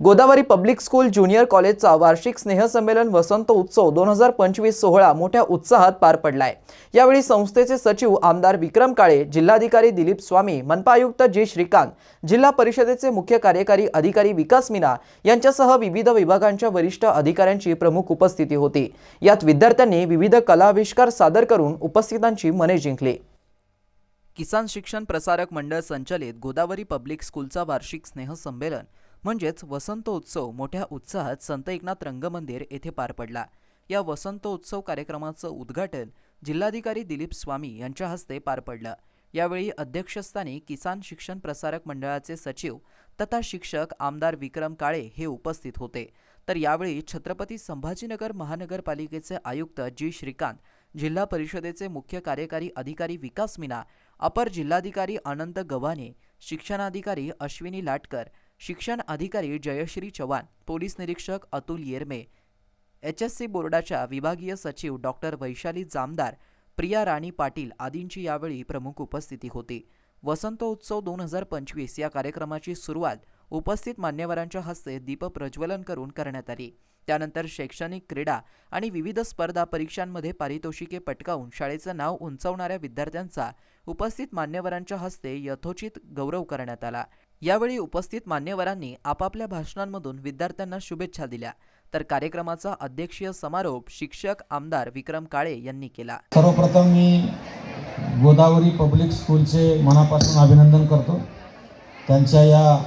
Godavari public school junior कॉलेजचा वार्षिक स्नेहसंमेलन वसंत उत्सव दोन हजार पंचवीस सोहळा मोठ्या उत्साहात पार पडलाय. यावेळी संस्थेचे सचिव आमदार विक्रम काळे जिल्हाधिकारी दिलीप स्वामी मनपा आयुक्त जी श्रीकांत जिल्हा परिषदेचे मुख्य कार्यकारी अधिकारी विकास मीना यांच्यासह विविध विभागांच्या वरिष्ठ अधिकाऱ्यांची प्रमुख उपस्थिती होती. यात विद्यार्थ्यांनी विविध कलाविष्कार सादर करून उपस्थितांची मने जिंकली. किसान शिक्षण प्रसारक मंडळ संचलित गोदावरी पब्लिक स्कूलचा वार्षिक स्नेहसंमेलन म्हणजेच वसंतोत्सव मोठ्या उत्साहात संत एकनाथ रंगमंदिर येथे पार पडला. या वसंतोत्सव कार्यक्रमाचं उद्घाटन जिल्हाधिकारी दिलीप स्वामी यांच्या हस्ते पार पडलं. यावेळी अध्यक्षस्थानी किसान शिक्षण प्रसारक मंडळाचे सचिव तथा शिक्षक आमदार विक्रम काळे हे उपस्थित होते. तर यावेळी छत्रपती संभाजीनगर महानगरपालिकेचे आयुक्त जी श्रीकांत जिल्हा परिषदेचे मुख्य कार्यकारी अधिकारी विकास मीना अपर जिल्हाधिकारी अनंत गव्हाणे शिक्षणाधिकारी अश्विनी लाटकर शिक्षण अधिकारी जयश्री चव्हाण पोलीस निरीक्षक Atul Yerme H S C बोर्डाच्या विभागीय सचिव डॉक्टर वैशाली जामदार प्रिया राणी पाटील आदींची यावेळी प्रमुख उपस्थिती होती. वसंतोत्सव दोन हजार पंचवीस या कार्यक्रमाची सुरुवात उपस्थित मान्यवरांच्या हस्ते दीपप्रज्वलन करून करण्यात आली. त्यानंतर शैक्षणिक क्रीडा आणि विविध स्पर्धा परीक्षांमध्ये पारितोषिके पटकावून शाळेचं नाव उंचावणाऱ्या विद्यार्थ्यांचा उपस्थित मान्यवरांच्या हस्ते यथोचित गौरव करण्यात आला. यावेळी उपस्थित मान्यवरांनी आपापल्या भाषणांमधून विद्यार्थ्यांना शुभेच्छा दिल्या. तर कार्यक्रमाचा अध्यक्षीय समारोप शिक्षक आमदार विक्रम काळे यांनी केला. सर्वप्रथम मी गोदावरी पब्लिक स्कूलचे मनापासून अभिनंदन करतो. त्यांच्या या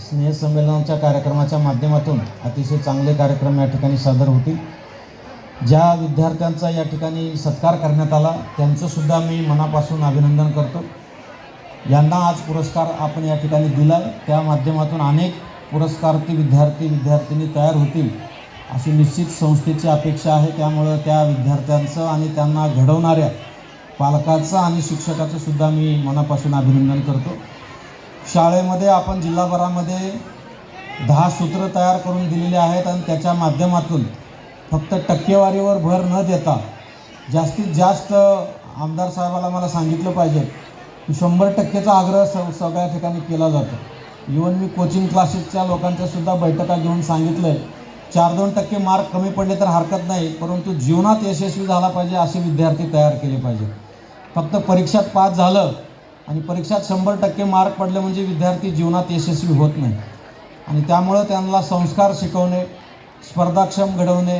स्नेहसंमेलनाच्या कार्यक्रमाच्या माध्यमातून अतिशय चांगले कार्यक्रम या ठिकाणी सादर होतील. ज्या विद्यार्थ्यांचा या ठिकाणी सत्कार करण्यात आला त्यांचंसुद्धा मी मनापासून अभिनंदन करतो. यांना आज पुरस्कार आपण या ठिकाणी दिला आहे त्या माध्यमातून अनेक पुरस्कार्थी विद्यार्थी विद्यार्थिनी तयार होतील अशी निश्चित संस्थेची अपेक्षा आहे. त्यामुळं त्या विद्यार्थ्यांचं आणि त्यांना घडवणाऱ्या पालकाचं आणि शिक्षकाचं सुद्धा मी मनापासून अभिनंदन करतो. शाळेमध्ये आपण जिल्हाभरामध्ये दहा सूत्र तयार करून दिलेली आहेत आणि त्याच्या माध्यमातून फक्त टक्केवारीवर भर न देता जास्तीत जास्त आमदार साहेबाला मला सांगितलं पाहिजे. शंभर टक्केचा आग्रह स सगळ्या ठिकाणी केला जातो. इवन मी कोचिंग क्लासेसच्या लोकांच्या सुद्धा बैठका घेऊन सांगितलं आहे चार दोन टक्के मार्क कमी पडले तर हरकत नाही परंतु जीवनात यशस्वी झाला पाहिजे असे विद्यार्थी तयार केले पाहिजे. फक्त परीक्षात पास झालं आणि परीक्षात शंभर टक्के मार्क पडले म्हणजे विद्यार्थी जीवनात यशस्वी होत नाही. आणि त्यामुळं त्यांना संस्कार शिकवणे स्पर्धाक्षम घडवणे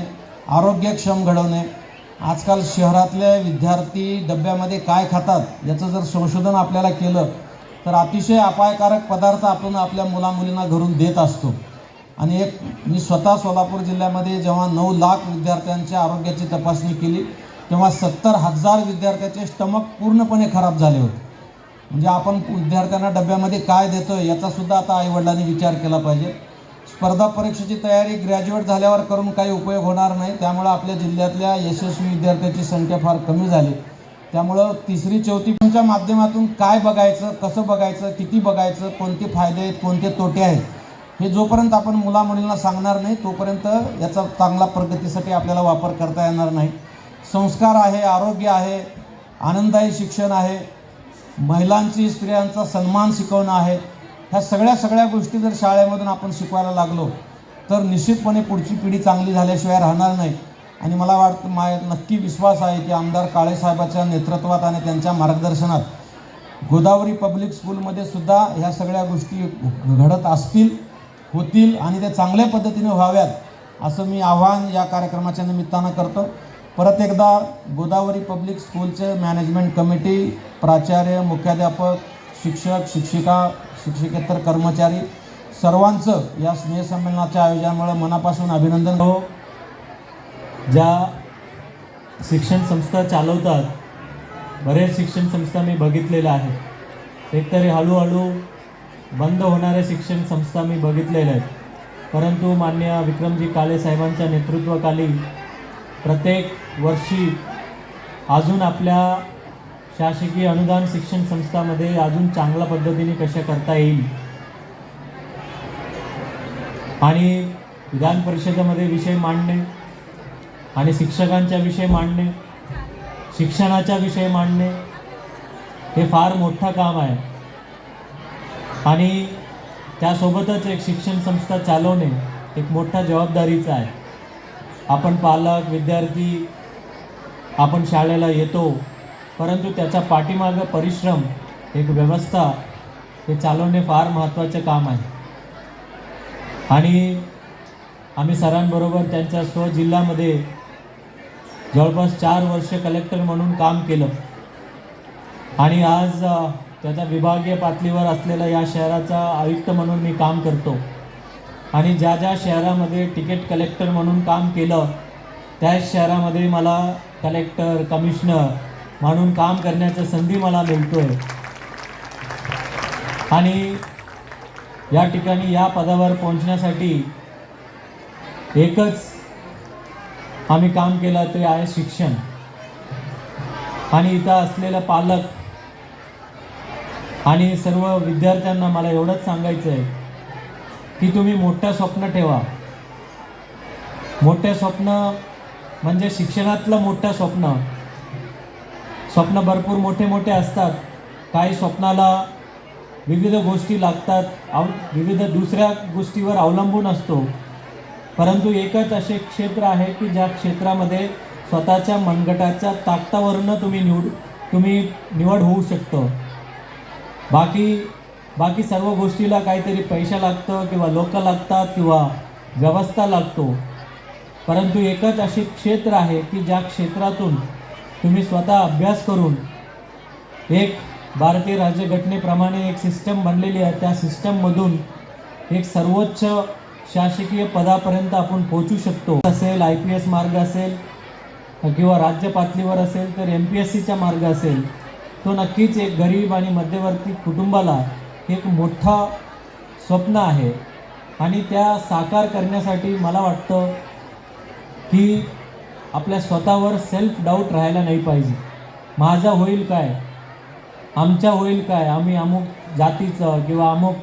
आरोग्यक्षम घडवणे आजकाल शहरातले विद्यार्थी डब्यामध्ये काय खातात याचं जर संशोधन आपल्याला केलं तर अतिशय अपायकारक पदार्थ आपण आपल्या मुलामुलींना घरून देत असतो. आणि एक मी स्वतः सोलापूर जिल्ह्यामध्ये जेव्हा नऊ लाख विद्यार्थ्यांच्या आरोग्याची तपासणी केली तेव्हा सत्तर हजार विद्यार्थ्याचे स्टमक पूर्णपणे खराब झाले होते. म्हणजे आपण विद्यार्थ्यांना डब्यामध्ये काय देतो याचासुद्धा आता आईवडिलांनी विचार केला पाहिजे. स्पर्धा परीक्षेची तयारी ग्रॅज्युएट झाल्यावर करून काही उपयोग होणार नाही. त्यामुळं आपल्या जिल्ह्यातल्या यशस्वी विद्यार्थ्यांची संख्या फार कमी झाली. त्यामुळं तिसरी चौथीच्या माध्यमातून काय बघायचं कसं बघायचं किती बघायचं कोणते फायदे आहेत कोणते तोटे आहेत हे जोपर्यंत आपण मुलामुलींना सांगणार नाही तोपर्यंत याचा चांगला प्रगतीसाठी आपल्याला वापर करता येणार नाही. संस्कार आहे आरोग्य आहे आनंददायी शिक्षण आहे महिलांची स्त्रियांचा सन्मान शिकवणं आहे ह्या सगळ्या सगळ्या गोष्टी जर शाळेमधून आपण शिकवायला लागलो तर निश्चितपणे पुढची पिढी चांगली झाल्याशिवाय राहणार नाही. आणि मला वाटतं मा नक्की विश्वास आहे की आमदार काळेसाहेबाच्या नेतृत्वात आणि त्यांच्या मार्गदर्शनात गोदावरी पब्लिक स्कूलमध्ये सुद्धा ह्या सगळ्या गोष्टी घडत असतील होतील आणि ते चांगल्या पद्धतीने व्हाव्यात असं मी आव्हान या कार्यक्रमाच्या निमित्तानं करतो. परत एकदा गोदावरी पब्लिक स्कूलचे मॅनेजमेंट कमिटी प्राचार्य मुख्याध्यापक शिक्षक शिक्षिका शिक्षकेतर कर्मचारी. सर्वांचं या स्नेहसंमेलनाच्या आयोजनामुळे मनापासून अभिनंदन हो ज्या शिक्षण संस्था चालवतात बरेच शिक्षण संस्था मी बघितलेल्या आहेत एकतरी हळूहळू बंद होणाऱ्या शिक्षण संस्था मी बघितलेल्या आहेत. परंतु मान्य विक्रमजी काळे साहेबांच्या नेतृत्वाखाली प्रत्येक वर्षी अजून आपल्या शासकीय अनुदान शिक्षण संस्थामध्ये अजून चांगल्या पद्धतीने कशा करता येईल? आणि विधान परिषदेमध्ये विषय मांडणे आणि शिक्षकांच्या विषय मांडणे शिक्षणाचा विषय मांडणे हे फार मोठं काम आहे. आणि त्यासोबतच एक शिक्षण संस्था चालवणे एक मोठा जबाबदारीचा आहे. आपण पालक विद्यार्थी आपण शाळेला येतो परंतु त्याच्या पाठीमागं परिश्रम एक व्यवस्था हे चालवणे फार महत्त्वाचं काम आहे. आणि आम्ही सरांबरोबर त्यांच्या स्वजिल्ह्यामध्ये जवळपास चार वर्ष कलेक्टर म्हणून काम केलं. आणि आज त्याच्या विभागीय पातळीवर असलेल्या या शहराचा आयुक्त म्हणून मी काम करतो. आणि ज्या ज्या शहरामध्ये तिकीट कलेक्टर म्हणून काम केलं त्याच शहरामध्ये मला कलेक्टर कमिशनर म्हणून काम करण्याची संधी मला मिळतो आहे आणि या ठिकाणी या पदावर पोहोचण्यासाठी एकच आम्ही काम केलं ते आहे शिक्षण. आणि इथं असलेलं पालक आणि सर्व विद्यार्थ्यांना मला एवढंच सांगायचं आहे की तुम्ही मोठं स्वप्न ठेवा. मोठं स्वप्न म्हणजे शिक्षणातलं मोठं स्वप्न. स्वप्न भरपूर मोठे मोठे असतात. काही स्वप्नाला विविध गोष्टी लागतात. अव विविध दुसऱ्या गोष्टीवर अवलंबून असतो. परंतु एकच असे क्षेत्र आहे की ज्या क्षेत्रामध्ये स्वतःच्या मनगटाच्या ताकदावरनं तुम्ही निवड तुम्ही निवड होऊ शकतो. बाकी बाकी सर्व गोष्टीला काहीतरी पैसा लागतं किंवा लोक लागतात किंवा व्यवस्था लागतो. परंतु एकच असे क्षेत्र आहे की ज्या क्षेत्रातून तुम्ही स्वतः अभ्यास करून एक भारतीय राज्यघटनेप्रमाणे एक सिस्टम बनलेली आहे. त्या सिस्टममधून एक सर्वोच्च शासकीय पदापर्यंत आपण पोहोचू शकतो. असेल आय पी एस मार्ग असेल किंवा राज्य पातळीवर असेल तर एम पी एस सीचा मार्ग असेल तो नक्कीच एक गरीब आणि मध्यवर्ती कुटुंबाला एक मोठा स्वप्न आहे. आणि त्या साकार करण्यासाठी मला वाटतं की आपल्या स्वतःवर सेल्फ डाऊट राहायला नाही पाहिजे. माझा होईल काय? आमच्या होईल काय? आम्ही अमुक जातीचं किंवा अमुक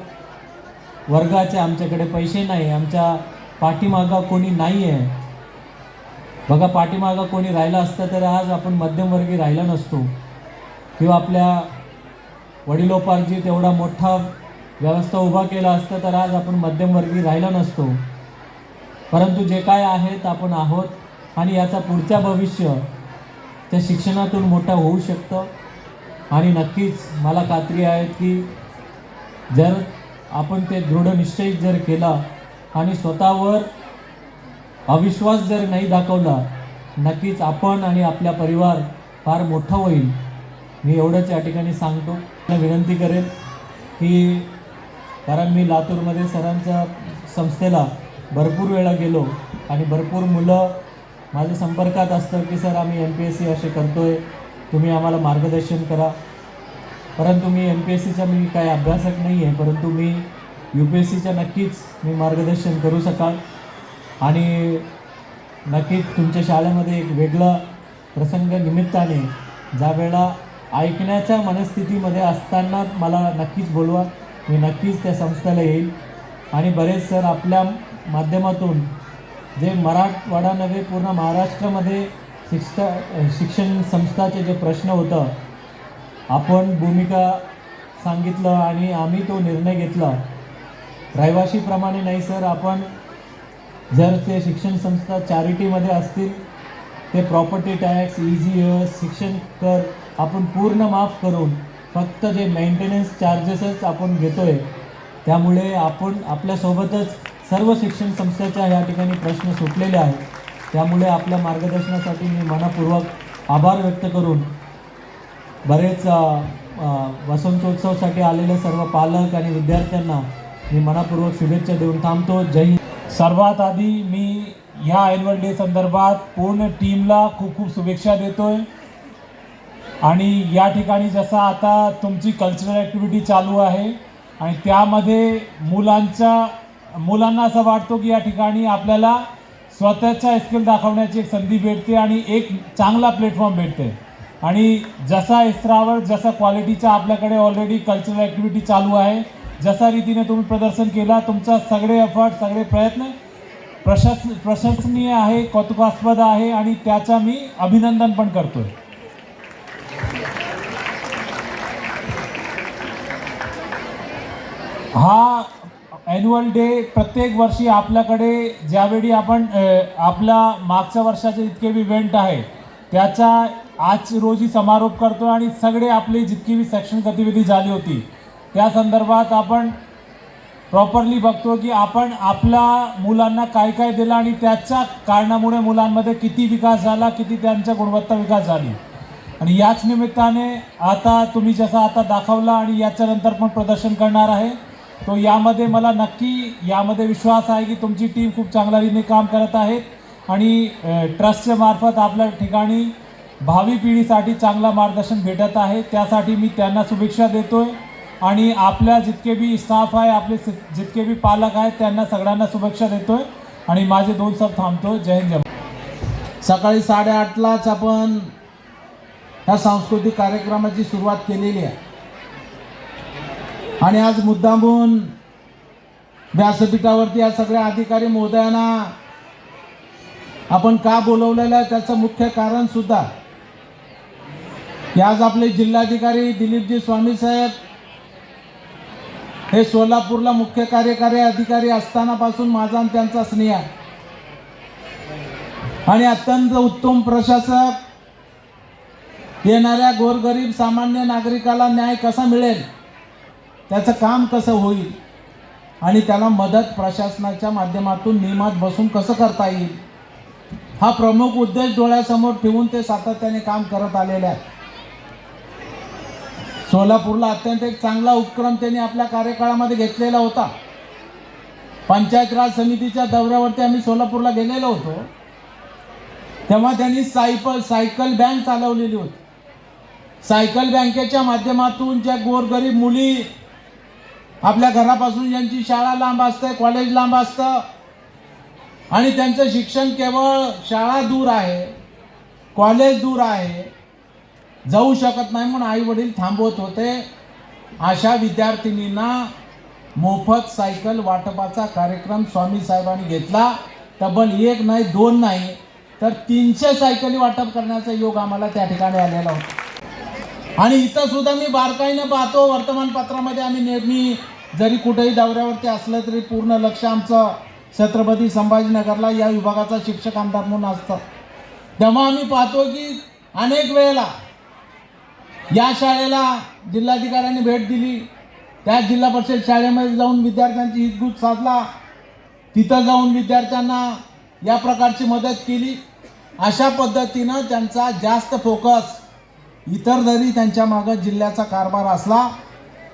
वर्गाचे आमच्याकडे पैसे नाही आमच्या पाठीमागं कोणी नाही आहे बघा पाठीमागं कोणी राहिलं असतं तर आज आपण मध्यमवर्गीय राहिला नसतो. किंवा आपल्या वडिलोपार्जित एवढा मोठा व्यवस्था उभा केला असतं तर आज आपण मध्यमवर्गीय राहिला नसतो. परंतु जे काय आहेत आपण आहोत. आणि याचा पुढच्या भविष्य त्या शिक्षणातून मोठा होऊ शकतं. आणि नक्कीच मला खात्री आहे की जर आपण ते दृढ निश्चयित जर केला आणि स्वतःवर अविश्वास जर नाही दाखवला नक्कीच आपण आणि आपला परिवार फार मोठा होईल. मी एवढंच या ठिकाणी सांगतो. विनंती करेन की कारण मी लातूरमध्ये सरांच्या संस्थेला भरपूर वेळा गेलो आणि भरपूर मुलं माझ्या संपर्कात असतं की सर आम्ही एम पी एस सी असे करतो आहे तुम्ही आम्हाला मार्गदर्शन करा. परंतु मी एम पी एस सीचा मी काही अभ्यासक नाही आहे परंतु मी यू पी एस सीच्या नक्कीच मी मार्गदर्शन करू शकाल. आणि नक्कीच तुमच्या शाळेमध्ये एक वेगळा प्रसंग निमित्ताने ज्या वेळा ऐकण्याच्या मनस्थितीमध्ये असताना मला नक्कीच बोलवा. मी नक्कीच त्या संस्थेला येईल. आणि बरेच सर आपल्या माध्यमातून जे मराठवाडा नव्हे पूर्ण महाराष्ट्रामध्ये शिक्षा शिक्षण संस्थाचे जे प्रश्न होतं आपण भूमिका सांगितलं आणि आम्ही तो निर्णय घेतला. रहिवाशीप्रमाणे नाही सर. आपण जर ते शिक्षण संस्था चॅरिटीमध्ये असतील ते प्रॉपर्टी टॅक्स इजीएस शिक्षण कर आपण पूर्ण माफ करून फक्त जे मेंटेनन्स चार्जेसच आपण घेतो आहे त्यामुळे आपण आपल्यासोबतच सर्व शिक्षण संस्थेच्या या ठिकाणी प्रश्न सुटलेले आहेत. त्यामुळे आपल्या मार्गदर्शनासाठी मी मनापूर्वक आभार व्यक्त करून बरेच वसंतोत्सवसाठी वसंतोत्सवासाठी आलेले सर्व पालक आणि विद्यार्थ्यांना मी मनापूर्वक शुभेच्छा देऊन थांबतो. जय हिंद. सर्वात आधी मी ह्या ॲन्युअल डे संदर्भात पूर्ण टीमला खूप खूप शुभेच्छा देतो आहे आणि या ठिकाणी जसा आता तुमची कल्चरल ॲक्टिव्हिटी चालू आहे आणि त्यामध्ये मुलांच्या मुलांना असं वाटतो की या ठिकाणी आपल्याला स्वतःच्या स्किल दाखवण्याची एक संधी भेटते आणि एक चांगला प्लॅटफॉर्म भेटते. आणि जसा स्तरावर जसा क्वालिटीचा आपल्याकडे ऑलरेडी कल्चरल ॲक्टिव्हिटी चालू आहे जसा रीतीने तुम्ही प्रदर्शन केला तुमचा सगळे एफर्ट सगळे प्रयत्न प्रशस प्रशंसनीय आहे कौतुकास्पद आहे आणि त्याचा मी अभिनंदन पण करतो आहे हा ॲन्युअल डे प्रत्येक वर्षी आपल्याकडे ज्यावेळी आपण आपला मागच्या वर्षाचे जितके बी इव्हेंट आहे त्याचा आज रोजी समारोप करतो आणि सगळे आपली जितकी बी सेक्शन गतिविधी झाली होती त्या संदर्भात आपण प्रॉपरली बघतो की आपण आपल्या मुलांना काय काय दिलं आणि त्याच्या कारणामुळे मुलांमध्ये किती विकास झाला किती त्यांच्या गुणवत्ता विकास झाली. आणि याच निमित्ताने आता तुम्ही जसं आता दाखवला आणि याच्यानंतर पण प्रदर्शन करणार आहे. तो यामध्ये मला नक्की यामध्ये विश्वास आहे की तुमची टीम खूप चांगल्या रीतीने काम करत आहे आणि ट्रस्टच्या मार्फत आपल्या ठिकाणी भावी पिढीसाठी चांगला मार्गदर्शन भेटत आहे. त्यासाठी मी त्यांना शुभेच्छा देतो आहे आणि आपल्या जितके बी स्टाफ आहे आपले जितके बी पालक आहेत त्यांना सगळ्यांना शुभेच्छा देतो आहे आणि माझे दोन सब थांबतो जय हिंद जय सकाळी साडेआठलाच आपण ह्या सांस्कृतिक कार्यक्रमाची सुरुवात केलेली आहे. आणि आज मुद्दामून व्यासपीठावरती या सगळ्या अधिकारी महोदयांना आपण का बोलवलेलं आहे त्याचं मुख्य कारण सुद्धा की आज आपले जिल्हाधिकारी दिलीपजी स्वामी साहेब हे सोलापूरला मुख्य कार्यकारी अधिकारी असतानापासून माझा आणि त्यांचा स्नेह आहे. आणि अत्यंत उत्तम प्रशासक येणाऱ्या गोरगरीब सामान्य नागरिकाला न्याय कसा मिळेल? त्याचं काम कसं होईल? आणि त्याला मदत प्रशासनाच्या माध्यमातून नियमात बसून कसं करता येईल? हा प्रमुख उद्देश डोळ्यासमोर ठेवून ते सातत्याने काम करत आलेले आहेत. सोलापूरला अत्यंत एक चांगला उपक्रम त्यांनी आपल्या कार्यकाळामध्ये घेतलेला होता. पंचायत राज समितीच्या दौऱ्यावरती आम्ही सोलापूरला गेलेलो होतो. तेव्हा त्यांनी सायकल सायकल बँक चालवलेली होती. सायकल बँकेच्या माध्यमातून ज्या गोरगरीब मुली आपल्या घरापासून ज्यांची शाळा लांब असते कॉलेज लांब असतं आणि त्यांचं शिक्षण केवळ शाळा दूर आहे कॉलेज दूर आहे जाऊ शकत नाही म्हणून आई वडील थांबवत होते. अशा विद्यार्थिनींना मोफत सायकल वाटपाचा कार्यक्रम स्वामी साहेबांनी घेतला. तब्बल एक नाही दोन नाही तर तीनशे सायकली वाटप करण्याचा योग आम्हाला त्या ठिकाणी आलेला होता. आणि इथं सुद्धा मी बारकाईनं पाहतो वर्तमानपत्रामध्ये आम्ही नेहमी जरी कुठेही दौऱ्यावरती असलं तरी पूर्ण लक्ष आमचं छत्रपती संभाजीनगरला या विभागाचा शिक्षक आमदार म्हणून असतं. तेव्हा आम्ही पाहतो की अनेक वेळेला या शाळेला जिल्हाधिकाऱ्यांनी भेट दिली. त्या जिल्हा परिषद शाळेमध्ये जाऊन विद्यार्थ्यांची हितगुज साधला. तिथं जाऊन विद्यार्थ्यांना या प्रकारची मदत केली. अशा पद्धतीनं त्यांचा जास्त फोकस इतर जरी त्यांच्या मागं जिल्ह्याचा कारभार असला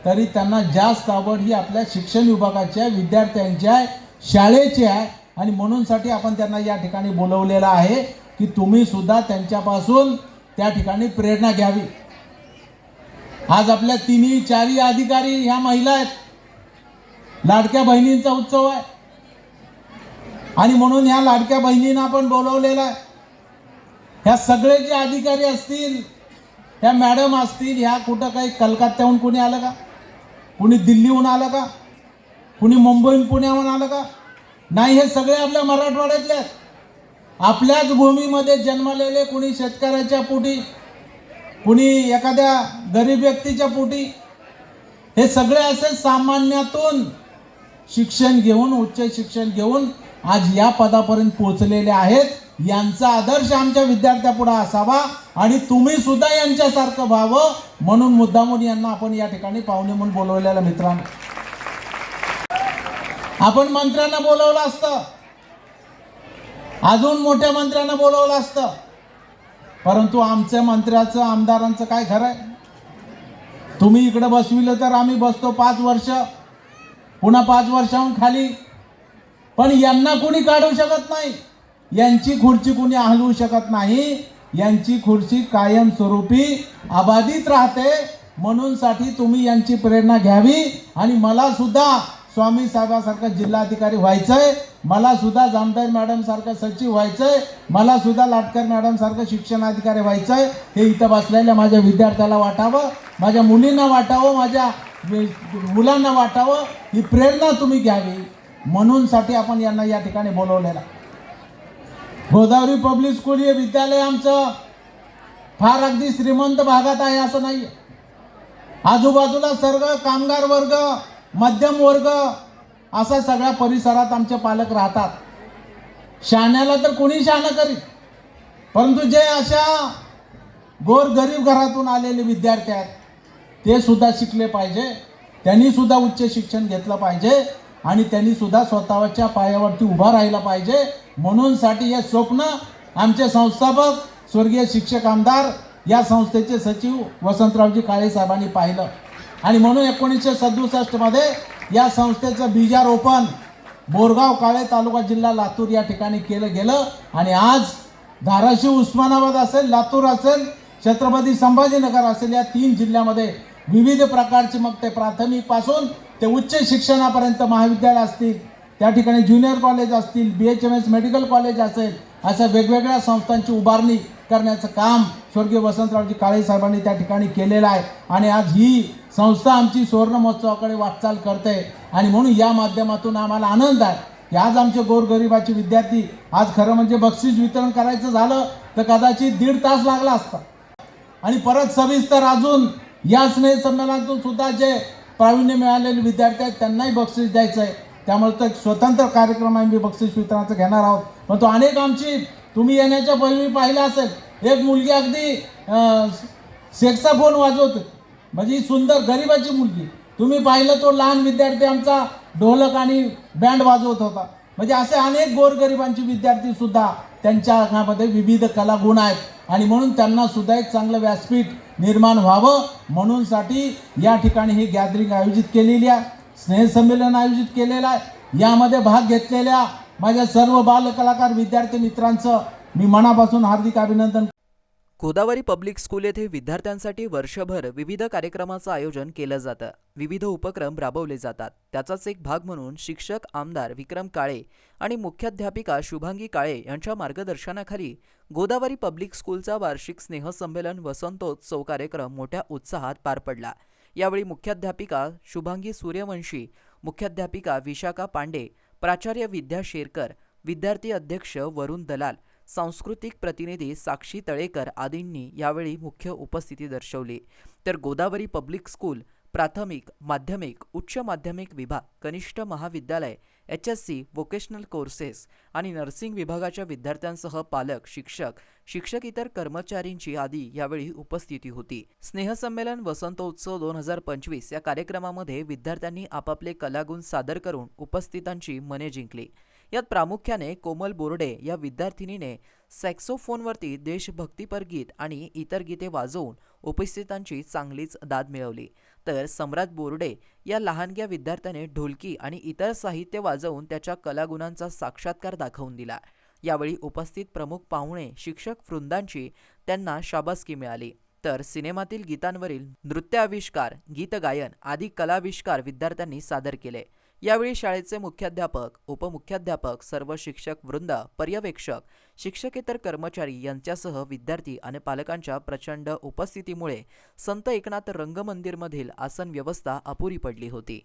तरी त्यांना जास्त आवड ही आपल्या शिक्षण विभागाची आहे विद्यार्थ्यांची आहे शाळेची आहे. आणि म्हणूनसाठी आपण त्यांना या ठिकाणी बोलवलेलं आहे की तुम्ही सुद्धा त्यांच्यापासून त्या ठिकाणी प्रेरणा घ्यावी. आज आपल्या तिन्ही चारही अधिकारी ह्या महिला आहेत. लाडक्या बहिणींचा उत्सव आहे. आणि म्हणून ह्या लाडक्या बहिणींना आपण बोलवलेलं आहे. ह्या सगळे जे अधिकारी असतील ह्या मॅडम असतील ह्या कुठं काही कलकत्त्याहून कुणी आलं का? कुणी दिल्लीहून आलं का? कुणी मुंबईहून पुण्याहून आलं का? नाही हे सगळे आपल्या मराठवाड्यातले आहेत. आपल्याच भूमीमध्ये जन्मलेले कुणी शेतकऱ्याच्या पोटी कुणी एखाद्या गरीब व्यक्तीच्या पोटी हे सगळे असे सामान्यातून शिक्षण घेऊन उच्च शिक्षण घेऊन आज या पदापर्यंत पोचलेले आहेत. यांचा आदर्श आमच्या विद्यार्थ्यापुढे असावा आणि तुम्ही सुद्धा यांच्यासारखं व्हावं म्हणून मुद्दामून यांना आपण या ठिकाणी पाहुणे म्हणून बोलवलेल्या मित्रांनो. आपण मंत्र्यांना बोलवलं असतं. अजून मोठ्या मंत्र्यांना बोलवलं असतं. परंतु आमच्या मंत्र्याचं आमदारांचं काय खरं आहे? तुम्ही इकडे बसविलं तर आम्ही बसतो पाच वर्ष. पुन्हा पाच वर्षाहून खाली. पण यांना कोणी काढू शकत नाही. यांची खुर्ची कुणी हलवू शकत नाही. यांची खुर्ची कायमस्वरूपी अबाधित राहते. म्हणून साठी तुम्ही यांची प्रेरणा घ्यावी. आणि मला सुद्धा स्वामी साहेबासारखं जिल्हाधिकारी व्हायचंय. मला सुद्धा जामदार मॅडम सारखं सचिव व्हायचंय. मला सुद्धा लाटकर मॅडम सारखं शिक्षणाधिकारी व्हायचंय. हे इथं बसलेल्या माझ्या विद्यार्थ्याला वाटावं माझ्या मुलींना वाटावं माझ्या मुलांना वाटावं. ही प्रेरणा तुम्ही घ्यावी. म्हणूनसाठी आपण यांना या ठिकाणी बोलवलेला गोदावरी पब्लिक स्कूल हे विद्यालय आमचं फार अगदी श्रीमंत भागात आहे असं नाही आजूबाजूला सर्व कामगार वर्ग मध्यम वर्ग असा सगळ्या परिसरात आमचे पालक राहतात. शहाण्याला तर कोणी शहाणं करीत? परंतु जे अशा गोरगरीब घरातून आलेले विद्यार्थी आहेत ते सुद्धा शिकले पाहिजे. त्यांनी सुद्धा उच्च शिक्षण घेतलं पाहिजे. आणि त्यांनी सुद्धा स्वतःच्या पायावरती उभा राहिला पाहिजे. म्हणूनसाठी हे स्वप्न आमचे संस्थापक स्वर्गीय शिक्षक आमदार या संस्थेचे सचिव वसंतरावजी काळे साहेबांनी पाहिलं. आणि म्हणून एकोणीसशे सदुसष्टमध्ये या संस्थेचं बीजारोपण बोरगाव काळे तालुका जिल्हा लातूर या ठिकाणी केलं गेलं. आणि आज धाराशिव उस्मानाबाद असेल लातूर असेल छत्रपती संभाजीनगर असेल या तीन जिल्ह्यामध्ये विविध प्रकारचे मग ते प्राथमिकपासून ते उच्च शिक्षणापर्यंत महाविद्यालय असतील त्या ठिकाणी ज्युनियर कॉलेज असतील B H M S medical college असेल अशा वेगवेगळ्या संस्थांची उभारणी करण्याचं काम स्वर्गीय वसंतरावजी काळे साहेबांनी त्या ठिकाणी केलेलं आहे. आणि आज ही संस्था आमची सुवर्ण महोत्सवाकडे वाटचाल करते आणि म्हणून या माध्यमातून आम्हाला आनंद आहे. की आज आमचे गोरगरिबाचे विद्यार्थी आज खरं म्हणजे बक्षीस वितरण करायचं झालं तर कदाचित दीड तास लागला असता. आणि परत सविस्तर अजून या स्नेह संमेलनातून सुद्धा जे प्रावीण्य मिळालेले विद्यार्थी आहेत त्यांनाही बक्षीस द्यायचं आहे त्यामुळे तर स्वतंत्र कार्यक्रम आम्ही बक्षीस वितरणाचं घेणार आहोत. पण तो अनेक आमची तुम्ही येण्याच्या पहिली पाहिलं असेल. एक मुलगी अगदी सेक्सा सेक्साफोन वाजवत म्हणजे ही सुंदर गरिबाची मुलगी. तुम्ही पाहिलं तो लहान विद्यार्थी आमचा ढोलक आणि बँड वाजवत होता. म्हणजे असे अनेक गोरगरिबांचे विद्यार्थी सुद्धा त्यांच्या अंगामध्ये विविध कला गुण आहेत. आणि म्हणून त्यांना सुद्धा एक चांगलं व्यासपीठ निर्माण व्हावं. म्हणूनसाठी या ठिकाणी ही गॅदरिंग आयोजित केलेली आहे. स्नेहसंमेलन आयोजित केलेलं आहे. यामध्ये भाग घेतलेल्या माझ्या सर्व बालकलाकार विद्यार्थी मित्रांचं मी मनापासून हार्दिक अभिनंदन गोदावरी पब्लिक स्कूल येथे विद्यार्थ्यांसाठी वर्षभर विविध कार्यक्रमाचं आयोजन केलं जातं. विविध उपक्रम राबवले जातात. त्याचाच एक भाग म्हणून शिक्षक आमदार विक्रम काळे आणि मुख्याध्यापिका शुभांगी काळे यांच्या मार्गदर्शनाखाली गोदावरी पब्लिक स्कूलचा वार्षिक स्नेहसंमेलन वसंतोत्सव कार्यक्रम मोठ्या उत्साहात पार पडला. यावेळी मुख्याध्यापिका शुभांगी सूर्यवंशी मुख्याध्यापिका विशाखा पांडे प्राचार्य विद्या शेरकर विद्यार्थी अध्यक्ष वरुण दलाल सांस्कृतिक प्रतिनिधी साक्षी तळेकर आदींनी यावेळी मुख्य उपस्थिती दर्शवली. तर गोदावरी पब्लिक स्कूल प्राथमिक माध्यमिक उच्च माध्यमिक विभाग कनिष्ठ महाविद्यालय H S C vocational courses आणि नर्सिंग विभागाच्या विद्यार्थ्यांसह पालक शिक्षक शिक्षक इतर कर्मचारींची आदी यावेळी उपस्थिती होती. स्नेहसंमेलन वसंतोत्सव दोन हजार पंचवीस या कार्यक्रमामध्ये विद्यार्थ्यांनी आपापले कलागुण सादर करून उपस्थितांची मने जिंकली. यात प्रामुख्याने कोमल बोर्डे या विद्यार्थिनीने सॅक्सोफोनवरती देशभक्तीपर गीत आणि इतर गीते वाजवून उपस्थितांची चांगलीच दाद मिळवली. तर सम्राट बोर्डे या लहानग्या विद्यार्थ्याने ढोलकी आणि इतर साहित्य वाजवून त्याच्या कलागुणांचा साक्षात्कार दाखवून दिला. यावेळी उपस्थित प्रमुख पाहुणे शिक्षक वृंदांची त्यांना शाबासकी मिळाली. तर सिनेमातील गीतांवरील नृत्याविष्कार गीतगायन आदी कलाविष्कार विद्यार्थ्यांनी सादर केले. यावेळी शाळेचे मुख्याध्यापक उपमुख्याध्यापक सर्व शिक्षक वृंद पर्यवेक्षक शिक्षकेतर कर्मचारी यांच्यासह विद्यार्थी आणि पालकांच्या प्रचंड उपस्थितीमुळे संत एकनाथ रंगमंदिरमधील आसन व्यवस्था अपुरी पडली होती.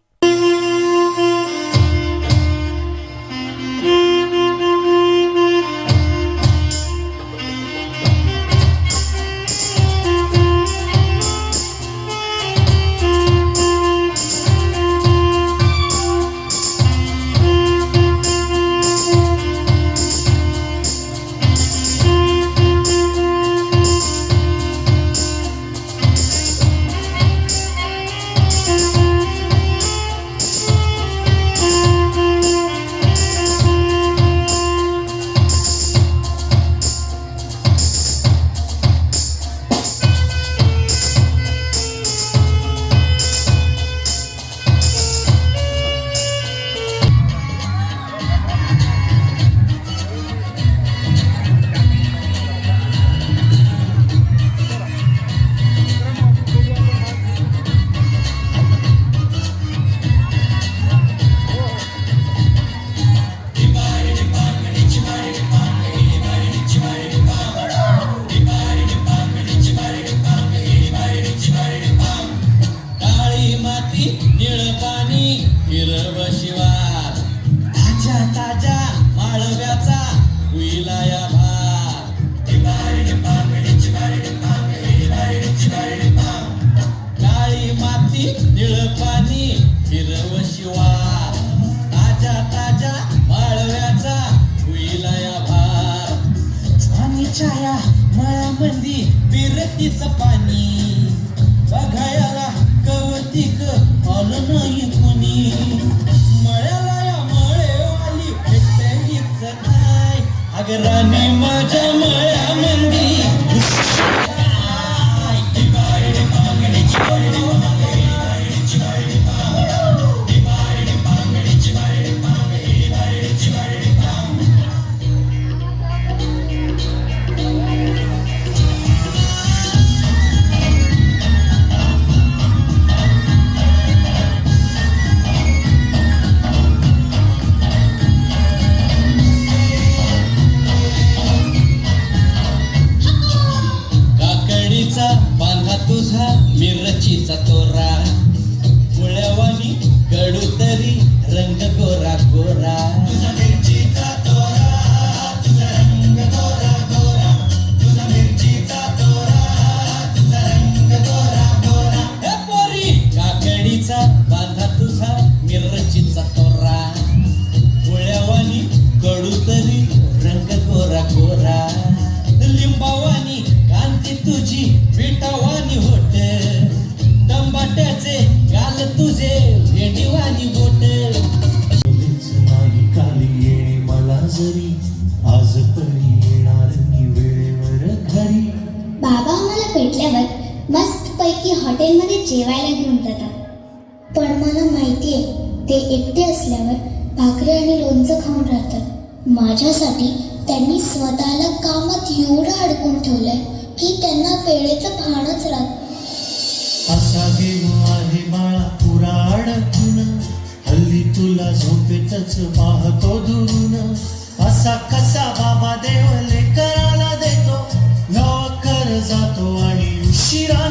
टाकून ठेवलंय. की त्यांना वेळेच भानच राहत असा माझी बाळा पुराण हल्ली तुला झोपेतच पाहतो दुरून. असा कसा बाबा देव कराला देतो. लवकर जातो आणि उशिरा